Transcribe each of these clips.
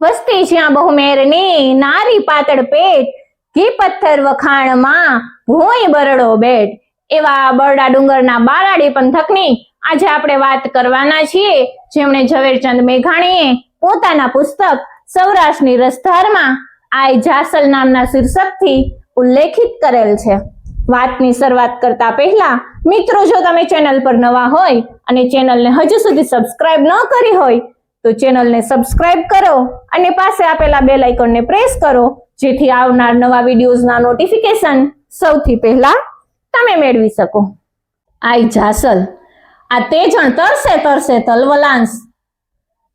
વસ્તી જ્યાં બહુ મેરની, નારી પાતળ પેટ, ઘી પથ્થર વખાણમાં ભૂઈ બરડો બેટ. એવા બરડા ડુંગરના બારાડી પંથકની આજે આપણે વાત કરવાના છીએ જેમણે ઝવેરચંદ મેઘાણીએ પોતાના પુસ્તક સૌરાષ્ટ્રની રસધારમાં આઈ જાસલ નામના શીર્ષકથી ઉલ્લેખિત કરેલ છે. વાતની શરૂઆત કરતા પહેલા, મિત્રો, જો તમે ચેનલ પર નવા હોય અને ચેનલને હજુ સુધી સબસ્ક્રાઇબ ન કરી હોય તો ચેનલને સબસ્ક્રાઇબ કરો અને પાસે આપેલા બેલ આઇકોનને પ્રેસ કરો, જેથી આવનાર નવા વિડીયોઝના નોટિફિકેશન સૌથી પહેલા તમે મેળવી શકો. આઈ જાસલ. આ તે જણ તરસે તરસે તલવલાંસ.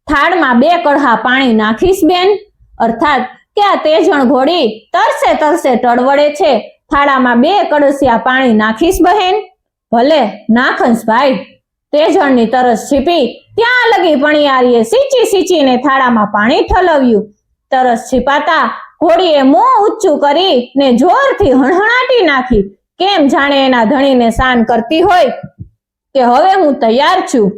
થાળમાં બે કડહા પાણી નાખીશ બેન. અર્થાત કે આ તે જણ ઘોડી તરસે તરસે ટળવડે છે. થાળામાં બે કળસિયા પાણી નાખીશ બહેન. ભલે નાખંસ ભાઈ. તે જણની તરસ છીપી ત્યાં લગી પણિયારીએ સીચી સીચીને થાળામાં પાણી ઠલવ્યું. તરસ છીપાતા ઘોડીએ મોં ઊંચું કરી ને જોરથી હણહણાટી નાખી. કેમ જાણે એના ધણીને સાન કરતી હોય? કે હવે હું તૈયાર છું.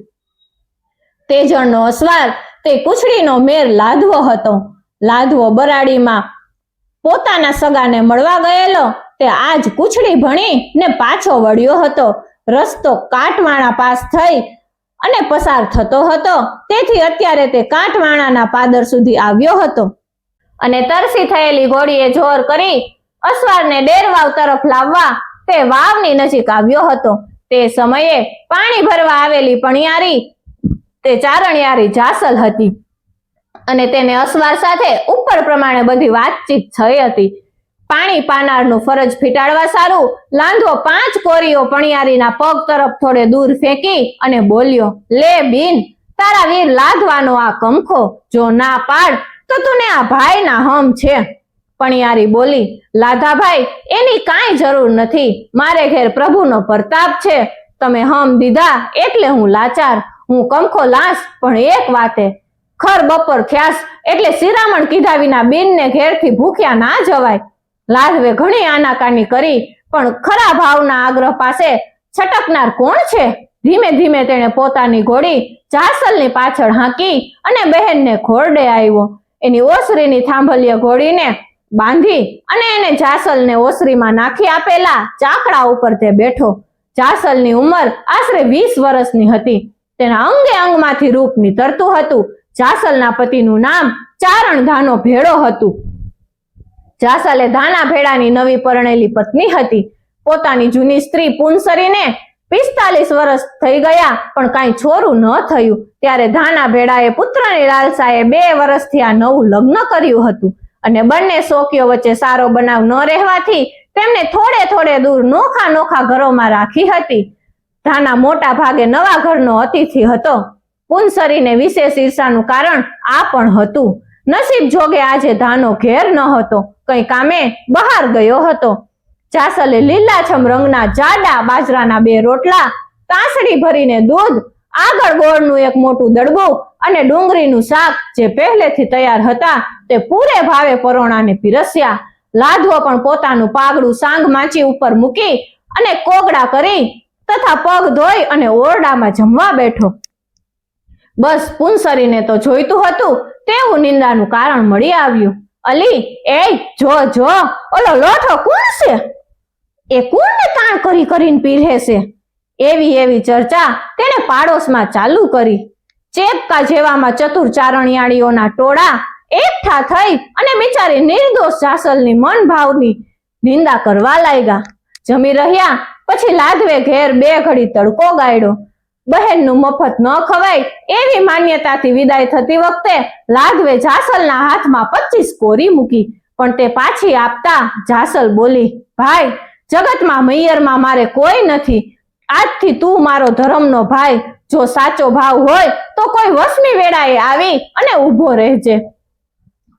તેજણનો અસવાર તે કુછડીનો મેર લાદવો હતો. લાદવો બરાડીમાં પોતાના સગાને મળવા ગયેલો. તે આજ કુછડી ભણી ને પાછો વળ્યો હતો. રસ્તો કાટવાણા પાસ થઈ અને પસાર થતો હતો. તેથી અત્યારે તે કાટવાણાના પાદર સુધી આવ્યો હતો. અને તરસી થયેલી ઘોડીએ જોર કરી અસવારને ડેરવાવ તરફ લાવવા તે વાવની નજીક આવ્યો હતો. તે સમયે પાણી ભરવા આવેલી પણિયારી, તે ચારણિયારી જાસલ હતી. અને તેને અસવાર સાથે ઉપર પ્રમાણે બધી વાતચીત થઈ હતી. પાણી પાનારનું ફરજ ફીટાડવા સારું, લાંધો પાંચ કોરીઓ પણિયારીના પગ તરફ થોડે દૂર ફેંકી અને બોલ્યો, લે બિન, તારા વીર લાધવાનો આ કંખો, જો ના પાડ, તો તુને આ ભાઈના હમ છે. પણિયારી બોલી, લાધાભાઈ, એની કાંઈ જરૂર નથી, મારે ઘેર પ્રભુનો પ્રતાપ છે, તમે હમ દીધા એટલે હું લાચાર, હું કંખો લાશ પણ એક વાતે, ખર બપોર ખ્યાસ, એટલે શિરામણ કીધા વિના બેનને ઘેરથી ભૂખ્યા ના જવાય લાધવે ઘણી આનાકાની કરી, પણ ખરા ભાવના આગ્રહ પાસે છટકનાર કોણ છે? ધીમે ધીમે તેણે પોતાની ઘોડી જાસલની પાછળ હાંકી અને બહેનને ખોરડે આવ્યો. એની ઓસરીની થાંભલીય ઘોડીને બાંધી અને એને જાસલને ઓસરીમાં નાખી આપેલા ચાકડા ઉપર તે બેઠો. જાસલની ઉંમર આશરે વીસ વર્ષની હતી. તેના અંગે અંગમાંથી રૂપ નીતરતું હતું. જાસલના પતિનું નામ ચારણ ધાનો ભેડો હતું. જાસલે ધાના ભેડાની નવી પરણેલી પત્ની હતી. પોતાની જૂની સ્ત્રી પુનસરીને પિસ્તાલીસ વર્ષ થઈ ગયા, પણ કાંઈ છોરું ન થયું. ત્યારે ધાના ભેડાએ પુત્રની લાલસાએ બે વર્ષથી આ નવું લગ્ન કર્યું હતું. અને બંને શોકીઓ વચ્ચે સારો બનાવ ન રહેવાથી તેમને થોડે થોડે દૂર નોખા નોખા ઘરોમાં રાખી હતી. ધાના મોટા ભાગે નવા ઘરનો અતિથિ હતો. પુનસરીને વિશેષ ઈર્ષાનું કારણ આ પણ હતું. નસીબ જોગે આજે ધાનો ઘેર ન હતો. કઈ કામે બહાર ગયો હતો. જાસલે લીલાછમ રંગના જાડા બાજરાના બે રોટલા તાંસડી ભરીને દૂધ, આગળ ગોળનું એક મોટું દડબું અને ડુંગળીનું શાક જે પહેલેથી તૈયાર હતા તે પૂરે ભાવે પરોણાને પીરસ્યા. લાધવો પણ પોતાનું પાગડું સાંગ માચી ઉપર મૂકી અને કોગડા કરી તથા પગ ધોઈ અને ઓરડામાં જમવા બેઠો. બસ પુંસરીને તો જોઈતું હતું, તેવું નિંદાનું કારણ મળી આવ્યું. અલી એ જો જો, ઓલો લોઠો કોણ છે? એ કોણને તાણ કરી કરીને પીરે છે? એવી એવી ચર્ચા તેને પાડોશમાં ચાલુ કરી. ચેપકા જેવામાં ચતુર ચારણિયાળીઓના ટોળા એકઠા થઈ અને બિચારી નિર્દોષ જાસલની મન ભાવની નિંદા કરવા લાગ્યા. જમી રહ્યા, પછી લાદવે ઘેર બે ઘડી તડકો ગાયડો બહેનનું મફત ન ખવાય એવી માન્યતાથી વિદાય થતી વખતે લાદવે જાસલના હાથમાં પચીસ કોરી મૂકી પણ તે પાછી આપતા જાસલ બોલી, ભાઈ, જગતમાં મૈયરમાં મારે કોઈ નથી. આજથી તું મારો ધર્મનો ભાઈ. જો સાચો ભાવ હોય તો કોઈ વસમી વેળાએ આવી અને ઊભો રહેજે.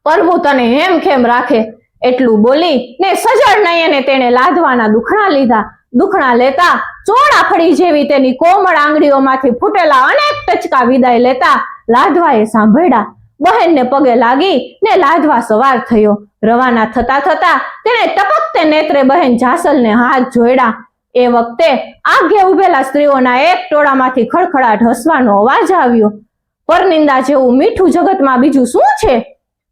પ્રભુ તને હેમ ખેમ રાખે. એટલું બોલી ને સજળ નયને તેણે લાદવાના દુખણા લીધા. દુખણા લેતા ચોળા ફળી જેવી તેની કોમળ આંગળીઓમાંથી ફૂટેલા અનેક ટચકા વિદાય લેતા લાધવાએ સાંભળ્યા. બહેનને પગે લાગી ને લાધવા સવાર થયો. રવાના થતા થતા તેણે ટપકતે નેત્રે બહેન જાસલને હાથ જોડ્યા. એ વખતે આગે ઉભેલા સ્ત્રીઓના એક ટોળામાંથી ખડખડાટ હસવાનો અવાજ આવ્યો. પરનિંદા જેવું મીઠું જગતમાં બીજું શું છે?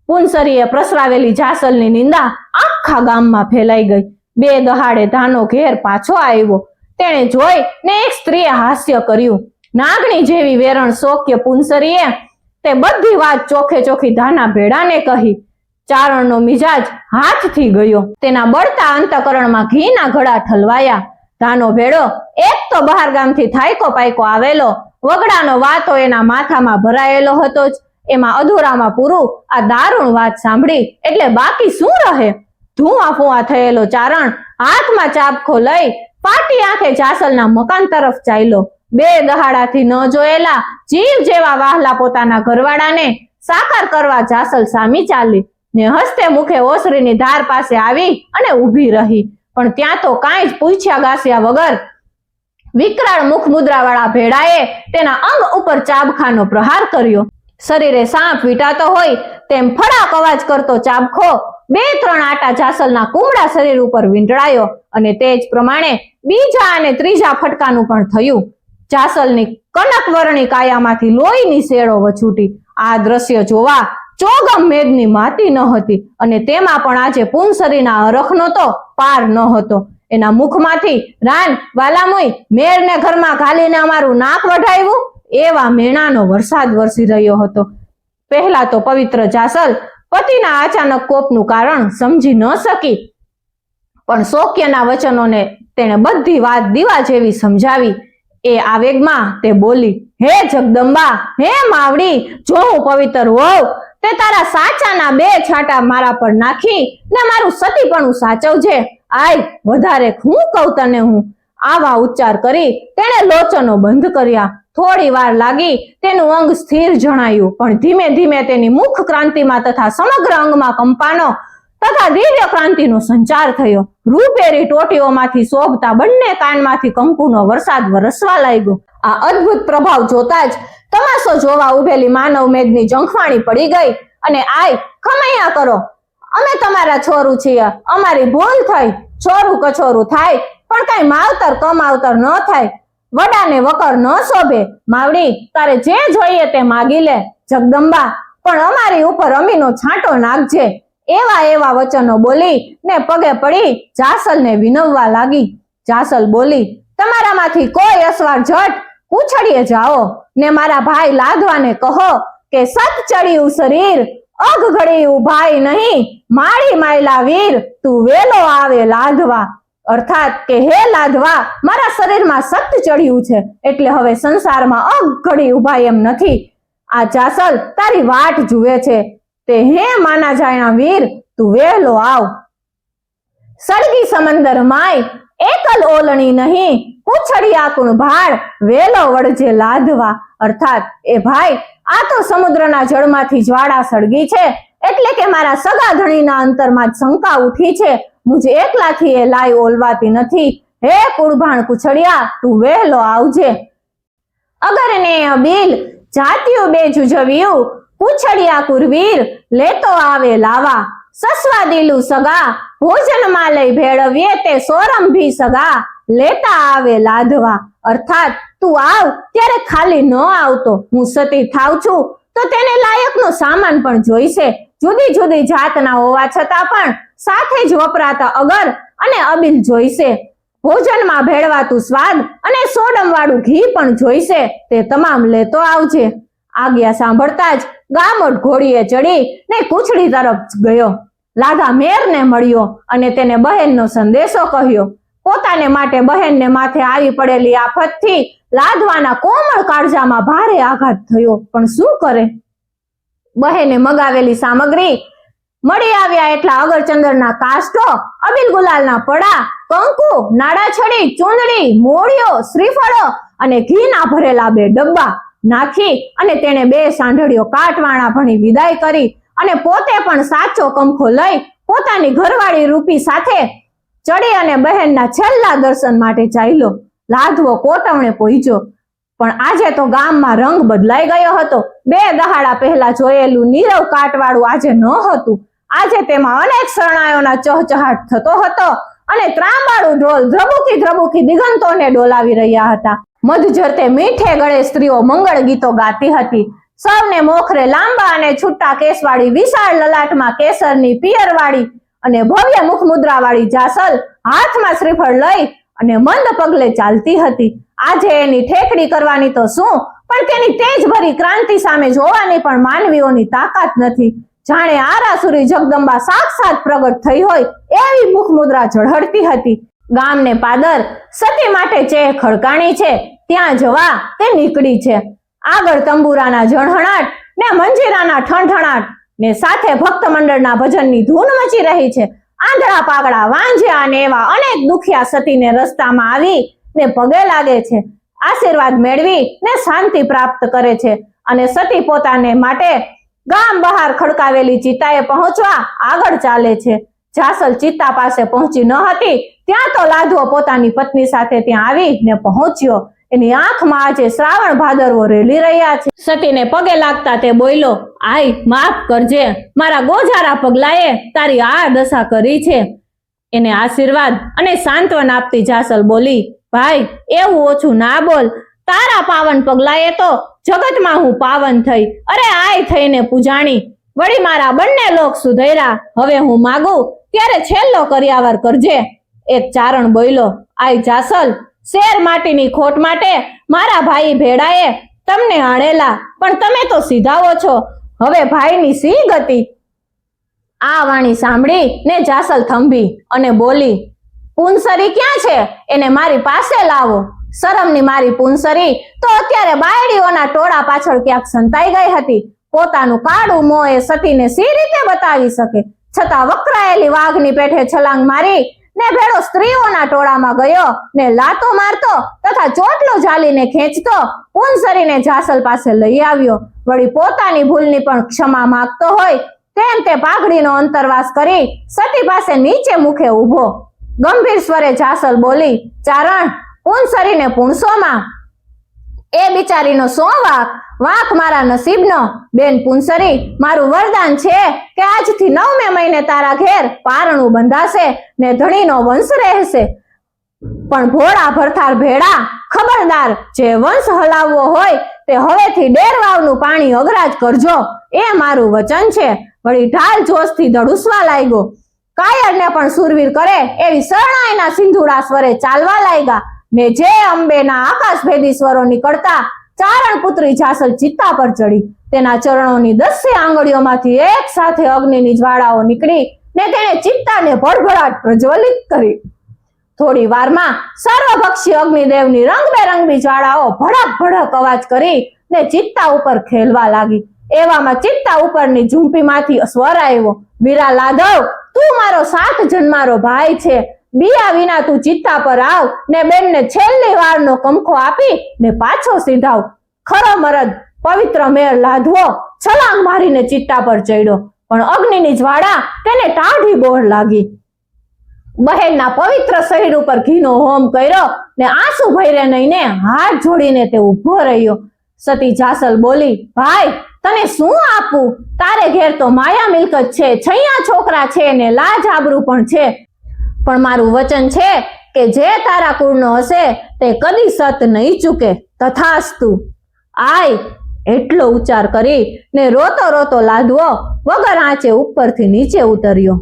પુનસરીએ પ્રસરાવેલી જાસલની નિંદા આખા ગામમાં ફેલાઈ ગઈ. બે દહાડે ધાનો ઘેર પાછો આવ્યો. તેણે જોઈ ને એક સ્ત્રીએ હાસ્ય કર્યું. નાગણી જેવી વેરણ શોક્ય પુનસરીએ તે બધી વાત ચોખે ચોખી ધાના ભેડાને કહી. ચારણનો મિજાજ હાથથી ગયો. તેના બળતા અંતકરણમાં ઘીના ઘડા ઠલવાયા. ધાનો ભેડો એક તો બહાર ગામથી થાયકો પાયકો આવેલો. વગડાનો વાતો એના માથામાં ભરાયેલો હતો જ. એમાં અધૂરામાં પૂરું આ દારૂણ વાત સાંભળી એટલે બાકી શું રહે? ધુઆ ફુઆ થયેલો ચારણ હાથમાં ચાબખો લઈ પાટી આંખે જાસલના મકાન તરફ ચાલ્યો. બે દહાડાથી ન જોયેલા જીવ જેવા વાહલા પોતાના ઘરવાળાને સાકાર કરવા જાસલ સામી ચાલી ને હસ્તે મુખે ઓસરીની ધાર પાસે આવી અને ઊભી રહી. પણ ત્યાં તો કાંઈ જ પૂછ્યા ગાસ્યા વગર વિકરાળ મુખ મુદ્રાવાળા ભેડાએ તેના અંગ ઉપર ચાબખાનો પ્રહાર કર્યો. શરીરે સાપ વીટાતો હોય તેમ ફડાક અવાજ કરતો ચાબખો બે ત્રણ આટા જાસલના કુમળા શરીર ઉપર વીંટળાયો અને તે જ પ્રમાણે બીજા અને ત્રીજા ફટકાનું પણ થયું. જાસલની કનકવર્ણી કાયામાંથી લોહીની શેડો વછૂટી. આ દ્રશ્ય જોવા ચોગમ મેદની માતી ન હતી અને તેમાં પણ આજે પુનસરીના અરખનો તો પાર ન હતો. એના મુખમાંથી રાન વાલામુઈ મેરને ઘરમાં ઘાલીને અમારું નાક વઢાવ્યું એવા મેણાનો વરસાદ વરસી રહ્યો હતો. પહેલા તો પવિત્ર જાસલ પતિના અચાનક કોપનું કારણ સમજી ન શકી. પણ શોક્યના વચનોને તેણે બધી વાત દીવા જેવી સમજાવી. એ આવેગમાં તે બોલી, હે જગદંબા, હે માવડી, જો હું પવિત્ર હોઉં, તે તારા સાચાના બે છાંટા મારા પર નાખી ને મારું સતીપણું સાચવજે. આય, વધારે હું કહું તને હું? આવા ઉચ્ચાર કરી તેણે લોચનો બંધ કર્યા. થોડી વાર લાગી તેનું અંગ સ્થિર જણાયું. પણ ધીમે ધીમે તેની મુખ ક્રાંતિમાં તથા સમગ્ર અંગમાં કંપાનો તથા દિવ્ય ક્રાંતિનો સંચાર થયો. રૂપેરી ટોટીઓમાંથી શોભતા બંને કાનમાંથી કંકુનો વરસાદ વરસવા લાગ્યો. આ અદ્ભુત પ્રભાવ જોતા જ તમાશો જોવા ઉભેલી માનવ મેદની જંખવાણી પડી ગઈ અને આય, ખમૈયા કરો. અમે તમારા છોરું છીએ. અમારી ભૂલ થઈ. છોરું કછોરું થાય. પણ કઈ માવતર કમાવતર ન થાય. વડાને વકર ન શોભે. માવડી, તારે જે જોઈએ તે માગી લે. જગદંબા, પણ અમારી ઉપર અમીનો છાંટો નાખજે. એવા એવા વચનો બોલી ને પગે પડી જાસલને વિનવવા લાગી. જાસલ બોલી, તમારામાંથી કોઈ અસવાર જટ ઉછળીએ જાઓ. ને મારા ભાઈ લાધવાને કહો કે, સત ચડ્યું શરીર, અઘ ઘડ્યું ભાઈ નહીં. માળી માયલા વીર, તું વેલો આવે લાધવા અર્થાત કે હે લાધવા, મારા શરીરમાં સત ચડ્યું છે, એટલે હવે સંસારમાં અઘડી ઊભા એમ નથી. આ જાસલ તારી વાટ જુએ છે. તે હે માના જાયણા વીર, તું વેલો આવ. સળગી સમંદર માય, એકલ ઓલણી નહીં. પૂછડી આકુણ ભાળ, વેલો વળજે લાધવા. અર્થાત, એ ભાઈ, આ તો સમુદ્રના જળમાંથી જ્વાળા સળગી છે. એટલે કે મારા સગા ધણીના અંતરમાં શંકા ઉઠી છે. મુજ એકલાથી એ લાઈ ઓલવાતી નથી. હે કુળભાણ કુછડિયા, તું વહેલો આવજે. અગર ને અબીલ જાતિયું બે જુજવ્યું પૂછડિયા કુરવીર, લેતો આવે લાવા. સસવા દિલું સગા, ભોજનમાં લઈ ભેળવીએ તે સોરંભી સગા. લેતા આવે લાધવા. અર્થાત તું આવ, ત્યારે ખાલી ન આવતો. હું સતી થાવ છું. તો તેને લાયકનો સામાન પણ જોઈશે. જુદી જુદી જાતના હોવા છતાં પણ સાથે જ વપરાતા અગર અને અબીલ જોઈશે. ભોજનમાં ભેળવાતું સ્વાદ અને સોડમ વાળું ઘી પણ જોઈશે. તે તમામ લેતો આવજે. આજ્ઞા સાંભળતા જ ગામડ ઘોડીએ ચડી ને કુછડી તરફ ગયો. લાધા મેરને મળ્યો અને તેને બહેનનો સંદેશો કહ્યો પોતાને માટે બહેનને માથે આવી પડેલી આફતથી લાદવાના કોમળ કાળજામાં ભારે આઘાત થયો. પણ શું કરે? બહેને મગાવેલી સામગ્રી મળી આવ્યા એટલા અગરચંદરના કાષ્ટો અબીલ ગુલાલના પડા, કંકુ, નાડાછડી, ચૂંદડી, મોળીઓ, શ્રીફળો અને ઘીના ભરેલા બે ડબ્બા નાખી અને તેણે બે સાંઢળીઓ કાટવાણા ભણી વિદાય કરી અને પોતે પણ સાચો કંખો લઈ પોતાની ઘરવાળી રૂપી સાથે ચડી અને બહેનના છેલ્લા દર્શન માટે ચાલ્યો. લાધવો કોટવણે પહોંચ્યો. પણ આજે તો ગામમાં રંગ બદલાઈ ગયો હતો. બે દહાડા પહેલા જોયેલું નીરવ કાટવાળું આજે ન હતું. આજે તેમાં અનેક શરણાયોના ચહચહાટ થતો હતો અને ત્રાંબાળું ઢોલ ધ્રબુકી ધ્રબુકી દિગંતોને ડોલાવી રહ્યા હતા. મધજરતે મીઠે ગળે સ્ત્રીઓ મંગળ ગીતો ગાતી હતી. સૌને મોખરે લાંબા અને છૂટા કેસવાળી વિશાળ લલાટમાં કેસરની પિયરવાળી અને ભવ્ય મુખ મુદ્રાવાળી જાસલ હાથમાં શ્રીફળ લઈ અને મંદ પગલે ચાલતી હતી. આજે એની ઠેકડી કરવાની તો શું? પણ તેની તેજ ભરી ક્રાંતિ સામે જોવાની પણ માનવીઓની તાકાત નથી. જાણે આરાસુરી જગદંબા સાક્ષાત પ્રગટ થઈ હોય એવી મુખ મુદ્રા ઝળહળતી હતી. ગામને પાદર સતી માટે ચેહ ખડકાણી છે. ત્યાં જવા તે નીકળી છે. આગળ તંબુરાના ઝણહણાટ ને મંજીરાના ઠણઠણાટ ને સાથે ભક્ત મંડળના ભજનની ધૂન મચી રહી છે. આંધળા પાગડા વાંજ્યા ને એવા અનેક દુખિયા સતીને રસ્તામાં આવી ને પગે લાગે છે. આશીર્વાદ મેળવી ને શાંતિ પ્રાપ્ત કરે છે. અને સતી પોતાને માટે ગામ બહાર ખડકાવેલી ચિતાએ પહોંચવા આગળ ચાલે છે. જાસલ ચિત્તા પાસે પહોંચી ન હતી, ત્યાં તો લાધવો પોતાની પત્ની સાથે ત્યાં આવી ને પહોંચ્યો. એની આંખમાં આજે શ્રાવણ ભાદરવો રેલી રહ્યા છે. સતીને પગે લાગતા તે બોલ્યો, આય, માફ કરજે. મારા ગોજારા પગલાએ તારી આ દશા કરી છે. એને આશીર્વાદ અને સાંત્વન આપતી જાસલ બોલી, ભાઈ, એવું ઓછું ના બોલ. તારા પાવન પગલાએ તો જગતમાં હું પાવન થઈ. અરે આય થઈને પૂજાણી. વળી મારા બંને લોક સુધર્યા. હવે હું માગું, ત્યારે છેલ્લો કર્યાવર કરજે. એક ચારણ બોયલો આય જાસલ શેર માટીની ખોટ માટે મારા ભાઈ ભેડાએ તમને આણેલા, પણ તમે તો સીધાઓ છો. હવે ભાઈની સી ગતિ? આ વાણી સાંભળી ને જાસલ થંભી અને બોલી પૂંસરી ક્યાં છે? એને મારી પાસે લાવો. શરમની મારી પૂંસરી તો અત્યારે બાયડીઓના ટોળા પાછળ ક્યાંક સંતાઈ ગઈ હતી. પોતાનું કાળું મોં એ સતીને સી રીતે બતાવી શકે? છતાં વકરાયેલી વાઘની પેઠે છલાંગ મારી ને ભેળો સ્ત્રીઓના ટોળામાં ગયો ને લાતો મારતો તથા ચોટલો ઝાલીને ખેંચતો પૂંસરીને જાસલ પાસે લઈ આવ્યો. વળી પોતાની ભૂલની પણ ક્ષમા માંગતો હોય તેમ તે પાઘડીનો અંતરવાસ કરી સતી પાસે નીચે મુખે ઊભો. ગંભીર સ્વરે જાસલ બોલી, ચારણ પૂંસરીને પૂણસોમાં એ બિચારીનો સો વાક? વાંક મારા નસીબનો. બેન પુંસરી, મારું વરદાન છે કે આજથી નવમે મહિને તારા ઘેર પારણું બંધાશે, ને ધણીનો વંશ રહેશે. પણ ભોળા ભરથાર ભેડા ખબરદાર જે વંશ હલાવવો હોય તે હવેથી ડેર વાવનું પાણી અગરાજ કરજો. એ મારું વચન છે. વળી ઢાલ જોશથી ધડુસવા લાગ્યો. કાયરને પણ સુરવીર કરે એવી શરણાઈના સિંધુડા સ્વરે ચાલવા લાગ્યા. ને જે અંબેના આકાશભેદી સ્વરો નીકળતા ચારણ પુત્રી જાસલ ચિત્તા પર ચડી. તેના ચરણોની દસે આંગળીઓમાંથી એક સાથે અગ્નિની જ્વાળાઓ નીકળી ને તેણે ચિત્તાને ભડભડાટ પ્રજ્વલિત કરી. થોડી વારમાં સર્વભક્ષી અગ્નિદેવની રંગબેરંગી જ્વાળાઓ ભડક ભડક અવાજ કરી ને ચિત્તા ઉપર ખેલવા લાગી. એવામાં ચિત્તા ઉપરની ઝૂંપીમાંથી સ્વર આવ્યો વીરા લાધવ તું મારો સાત જન્મારો ભાઈ છે. બિયા વિના તું ચિત્તા પર આવ ને બેનને છેલ્લી વારનો કંખો આપી ને પાછો સીધાવ. ખરો મરદ, પવિત્ર મેર લાધવો, છલાંગ મારીને ચિત્તા પર ચડ્યો. પણ અગ્નિની જ્વાળા તેને ટાઢી બોર લાગી. બહેનના પવિત્ર શરીર ઉપર ઘીનો હોમ કર્યો ને આંસુ ભૈરે નહીં ને હાથ જોડીને તે ઊભો રહ્યો. સતી જાસલ બોલી, ભાઈ, તને શું આપું? તારે ઘેર તો માયા મિલકત છે, છૈયા છોકરા છે ને લાજ આબરૂ પણ છે. પણ મારું વચન છે કે જે તારા કુળનો હશે તે કદી સત નહીં ચૂકે. તથાસ્તુ, આય એટલો ઉચ્ચાર કરી ને રોતો રોતો લાદવો વગર આંચે ઉપરથી નીચે ઉતર્યો.